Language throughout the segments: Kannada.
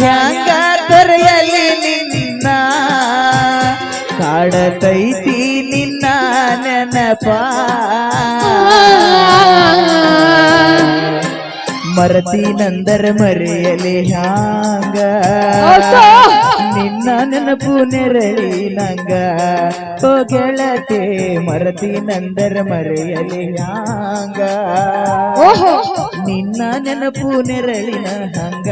ಹೆಂಗ ತೊರೆಯಲಿ ನಿನ್ನ ಕಾಡತೈತಿ ನಿನ್ನ ನೆನಪ. ಮರತೀನಂದರ ಮರೆಯಲಿ ಹ್ಯಾಂಗ? ನಿನ್ನ ನೆನಪು ನೆರಳಿ ನಂಗ. ಓ ಮರತಿ ನಂದರ ಮರೆಯಲಿ ಹಂಗ ಓಹೋ. ನಿನ್ನ ನೆನಪು ನೆರಳಿನ ಹಂಗ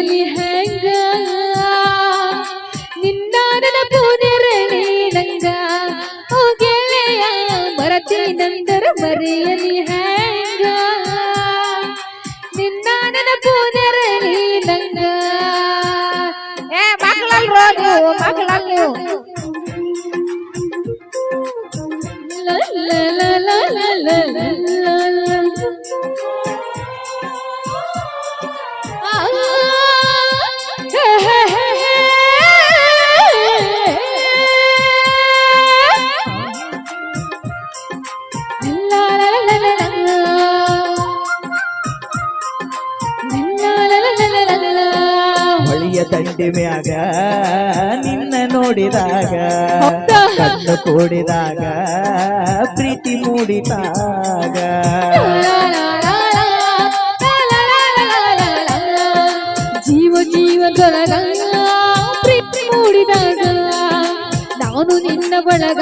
ಬಲಿ ಹೆಂಗ? ನಿನ್ನ ಪೂನರಣಿ ನಂಗ? ಓ ಗೆಳೆಯ ಮರತಿ ನಂದರ ಮರೆಯಲಿ ಹೆಂಗ? ನಿನ್ನ ಪೂನರಣಿ ನಂಗ? ಏ, ಮಕ್ಕಳಲ್ರೋ ನೀವು ಮಕ್ಕಳಲ್ ನೀವು ಲ ಲ ಲ ಲ ಲ la ಮ್ಯಾಗ ನಿನ್ನ ನೋಡಿದಾಗ? ಕಣ್ಣು ಕೂಡಿದಾಗ ಪ್ರೀತಿ ಮೂಡಿದಾಗ ಜೀವ ಜೀವದೊಳಗ ಪ್ರೀತಿ ಮೂಡಿದಾಗ ನಾನು ನಿನ್ನ ಬಳಗ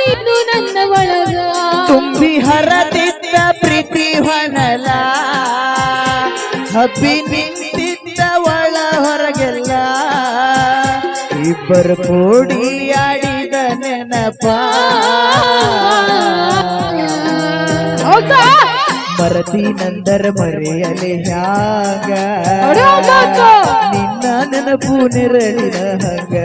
ನೀನು ನನ್ನ ಬಳಗ ತುಂಬಿ ಹರತಿದ್ದ ಪ್ರೀತಿ ಹೊನಲ ಹಬ್ಬಿ ನಿಂತಿದ್ದ ಇಬ್ಬರು ಕೂಡಿ ಆಡಿದ ನೆನಪ. ಮರತಿ ನಂದರ ಮರೆಯಲೆ ಹ್ಯಾಗ. ನಿನ್ನ ನೆನಪು ನೆರಳಿನ ಹಂಗ.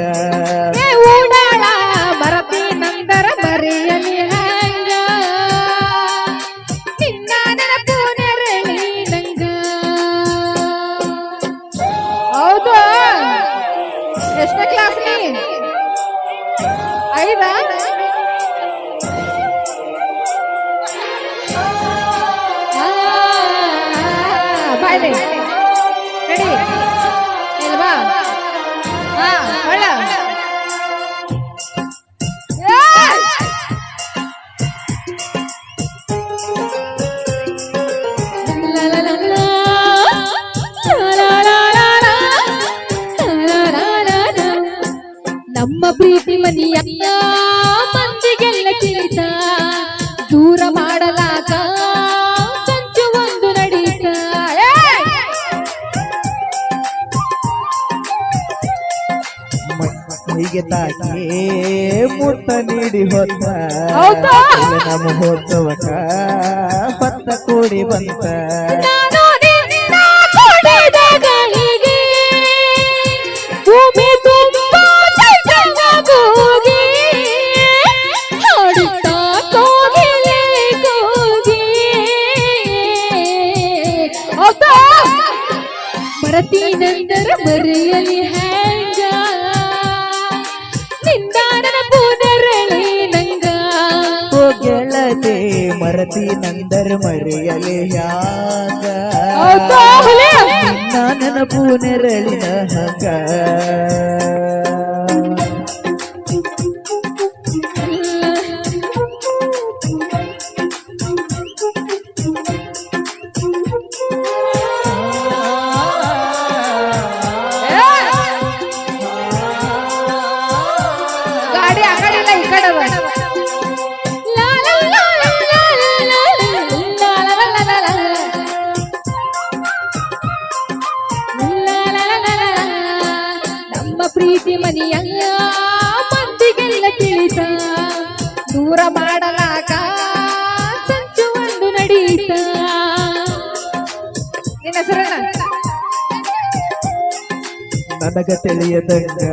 ಎಷ್ಟನೇ ಕ್ಲಾಸ್ ನೀ ಐದಾ ಬಾಯ್ಲೆ ತಾಯಿ ಮುತ್ತ ನೀಡಿ ಹೋತ ನಮ್ಮ ಮಹೋತ್ಸವಕ ಪತ್ತ ಕೂಡಿ ಬಂತ ಭರತಿ ನಂತರ ಬರೆಯಲಿ ಹೇ ಮರತಿ ನಂದರ ಮರೆಯಲೆ ಯಾಗ? ನಿನ್ನ ನೆರಳಿನ ಹಂಗ. ಗಾಡಿ ಆ ಕಡೆ ಇಲ್ಲ ಈ ಕಡೆ ಪ್ರೀತಿ ಮನೆಯ ಮಂದಿಗೆಲ್ಲ ತಿಳಿತ, ದೂರ ಮಾಡಲಾಗ, ಸಂಚು ಒಂದು ನಡೀತ ನಿನ್ನ ನನಗ ತಿಳಿಯದಂಗ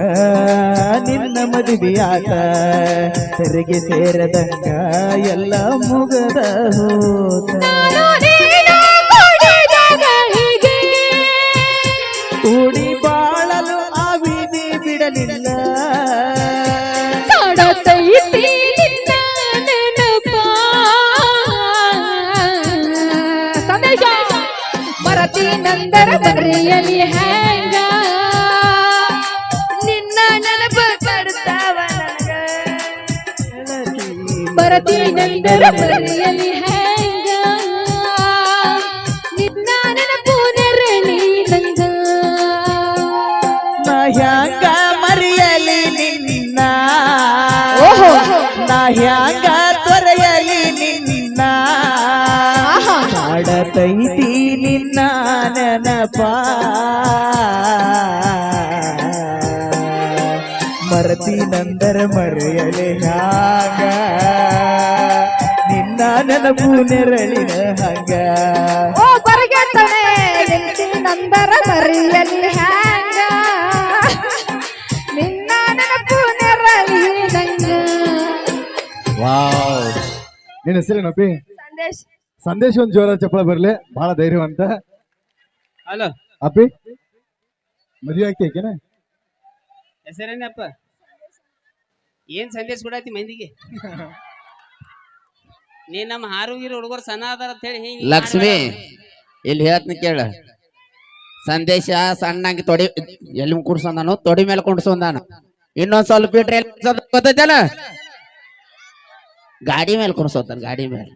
ನಿನ್ನ ಮದುವೆಯಾತ ತೆರಿಗೆ ಸೇರದಂಗ ಎಲ್ಲ ಮುಗದ ಹೋತ ಸಂದೇಶ ಮರತಿ ನಂದರ ಬರೆಯಲಿ ಹ್ಯಾಂಗ? ನಿನ್ನ ನೆನಪ ಬರ್ತಾವ ಬರತಿ ನಂದರ ಬರೆಯಲಿ ಹ್ಯಾಂಗ? ನಿನ್ನ ನೆನಪು ನೆರಳಿ ನಂಗ ಹ್ಯಾಂಗ ಮರೆಯಲಿ ನಿನ್ನ. ನಾ ಹ್ಯಾಂಗ ಮರತಿ ನಂದರ ಮರೆಯಲೆ ಹಾಗ ನಿನ್ನ ನೆನಪು ನೆರಳಿನ ಹಂಗ. ಓ ಬರಗೆಟ್ಟನೆ ನಿಂತಿ ನಂದರ ಮರೆಯಲಿ ಹಾಗ ನಿನ್ನ ನೆನಪು ನೆರಳಿ ನಂಗ ವಾವ್. ನಿನ್ನ ಹೆಸರೇನಪ್ಪಿ ಸಂದೇಶ. ಸಂದೇಶ ಒಂದು ಜೋರ ಚಪ್ಪಳ ಬರಲಿ. ಬಹಳ ಧೈರ್ಯವಂತ. ಹಲೋ. ಅಪ್ಪಿ? ಮದುವೆ ಆಗ್ತಿ ಆಕೆನ ಹೆಸರೇನಪ್ಪ? ಏನ್ ಸಂದೇಶ ಕೊಡತಿ ಮಂದಿಗೆ? ನೀ ನಮ್ಮ ಹಾರುಗಿರಿ ಹುಡುಗರು ಸಣ್ಣ ಅದಾರ ಅಂತ ಹೇಳಿ ಹಿಂಗ್ ಲಕ್ಷ್ಮಿ ಇಲ್ಲಿ ಹೇಳ್ತೀನಿ ಕೇಳ. ಸಂದೇಶ ಸಣ್ಣಂಗೆ ತೊಡಿ ಎಲ್ಲಿ ಕುಡ್ಸಂದಾನು? ತೊಡಿ ಮೇಲೆ ಕುಡ್ಸಂದಾನು. ಇನ್ನೊಂದ್ ಸ್ವಲ್ಪ ಬಿಟ್ರೆ ಎಲ್ಲಿ ಗೊತ್ತೈತೇನ ಗಾಡಿ ಮೇಲೆ ಕುಡ್ಸೋತಾನ ಗಾಡಿ ಮೇಲೆ.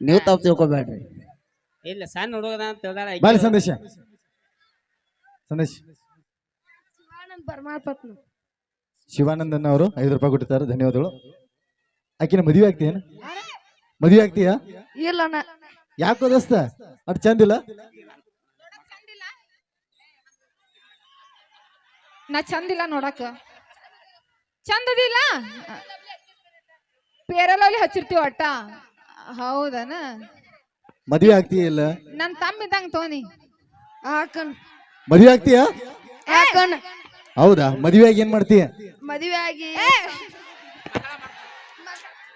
ನೀವು ತಪ್ಪು ತಿಳ್ಕೊಬೇಡ್ರಿ. ಇಲ್ಲ ಸಣ್ಣ ಹುಡುಗದ ಅಂತ ಆಕಿ. ಬಾಲಿ ಸಂದೇಶ. ಸಂದೇಶ. ಪರಮಾತ್ಮ ಶಿವಾನಂದನ್ ಅವರು ಐದು ರೂಪಾಯಿ ಕೊಟ್ಟಿದ್ದಾರೆ ಧನ್ಯವಾದಗಳು. ಆಕಿನ ಮದುವೆ ಆಗ್ತೀಯನ ಮದುವೆ ಆಗ್ತೀಯಾ? ಇಲ್ಲ ಯಾಕೋ ದೋಸ್ತ ಅಟ್ ಚಂದಿಲ್ಲ ನಾ ಚಂದಿಲ್ಲ ನೋಡಕ ಚಂದದಿಲ್ಲ ಪೇರಲಲ್ಲಿ ಹಚ್ಚಿರ್ತೀವಿ ಒಟ್ಟ ಹೌದನ? ಮದುವೆ ಆಗ್ತೀಯ ಇಲ್ಲ? ನನ್ ತಮ್ಮ ಇದ್ದಂಗ ತೋನಿ. ಹಾಕನ್ ಮದುವೆ ಆಗ್ತೀಯ? ಹಾಕನ್ ಹೌದಾ? ಮದುವೆ ಆಗಿ ಏನ್ ಮಾಡ್ತೀಯ? ಮದುವೆ ಆಗಿ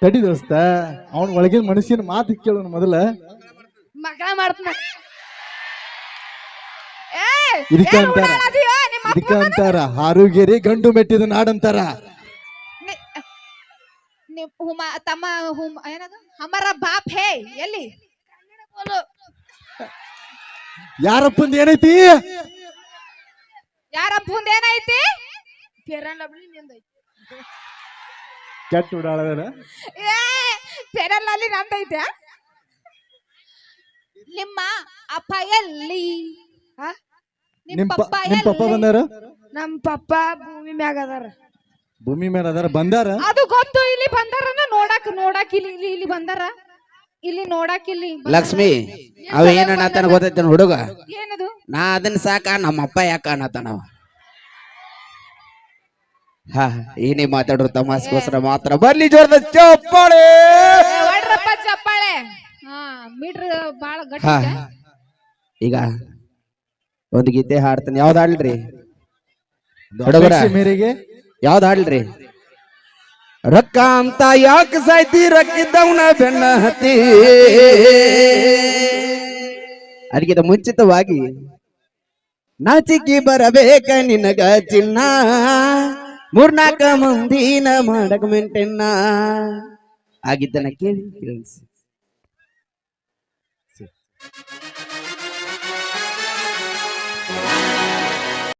ತಡಿ ದೋಸ್ತ ಅವನ ಒಳಗಿನ ಮನುಷ್ಯನ ಮಾತು ಕೇಳೋಣ ಮೊದಲ. ಮಗಳ ಮಾಡ್ತಾನ. ಇದಕ್ಕ ಅಂತಾರ? ಇದಕ್ಕ ಅಂತಾರ? ಹಾರುಗೇರಿ ಗಂಡು ಮೆಟ್ಟಿದ ನಾಡಂತಾರ. ಹುಮ ತಮ್ಮ ಹುಮ್ ಏನದು? ಹಮರ ಬಾಪ್ ಹೇ ಎಲ್ಲಿ. ಯಾರಪ್ಪಂದ ಏನೈತಿ? ಯಾರಪ್ಪ ಏನೈತಿ? ಫೇರನ್ ಲವ್ಲಿ ನಿಂದೈತಿ ಕೆಟ್ಟ ಉಡಾಳದ ಏ ಫೇರನ್ ಲವ್ಲಿ ನಂದೈತೆ ನಿಮ್ಮ ಅಪ್ಪ ಎಲ್ಲಿ ನಿಮ್ಮ ಪಪ್ಪ ಎಲ್ಲಿ? ಬಂದಾರ? ನಮ್ ಪಪ್ಪ ಭೂಮಿ ಮ್ಯಾಗ ಅದಾರ. ಭೂಮಿ ಮ್ಯಾಗ ಅದಾರ ಬಂದಾರ? ಅದು ಗೊತ್ತು ಇಲ್ಲಿ ಬಂದಾರನ ನೋಡಕ್ ನೋಡಕ್ ಇಲ್ಲಿ ಇಲ್ಲಿ ಇಲ್ಲಿ ಬಂದಾರ. ಇಲ್ಲಿ ನೋಡಕ್ ಇಲ್ಲಿ ಲಕ್ಷ್ಮಿ ಅವ ಏನ ಗೊತ್ತೈತೆ ಹುಡುಗ? ಏನದು? ನಾ ಅದನ್ನ ಸಾಕ ನಮ್ಮ ಅಪ್ಪ ಯಾಕ ಅನ್ನತಾನ ಅವ? ಹಾ ಏನೇ ಮಾತಾಡ್ರು ತಮಾಸ್ಗೋಸ್ಕರ ಮಾತ್ರ. ಬರ್ಲಿ ಜೋರದ ಚಪ್ಪಾಳೆ! ಹೊಡ್ರಪ್ಪ ಚಪ್ಪಾಳೆ. ಹಾ ಮೀಟ್ರ್ ಬಾಳ ಗಟ್ಟಿ ಇದೆ. ಈಗ ಒಂದು ಗೀತೆ ಹಾಡ್ತಾನೆ. ಯಾವ್ದು ಹಾಡ್ಲ್ರಿ? ಹುಡುಗರ. ಮೇರೆಗೆ. ಯಾವ್ದು ಹಾಡ್ಲ್ರಿ? ರೊಕ್ಕ ಅಂತ ಯಾಕೆ ಸಾಯ್ತಿ? ರೊಕ್ಕಿದ್ದವನ ಬೆನ್ನ ಹತ್ತಿ. ಅದಕ್ಕಿಂತ ಮುಂಚಿತವಾಗಿ ನಾಚಿಕಿ ಬರಬೇಕ ನಿನಗ ಚಿನ್ನ. ಮೂರ್ನಾಕ ಮಂದಿನ ಮಾಡಕ ಮೆಂಟೆನ್ನ. ಆಗಿದ್ದನ ಕೇಳಿ ಕೇಳಿಸಿ.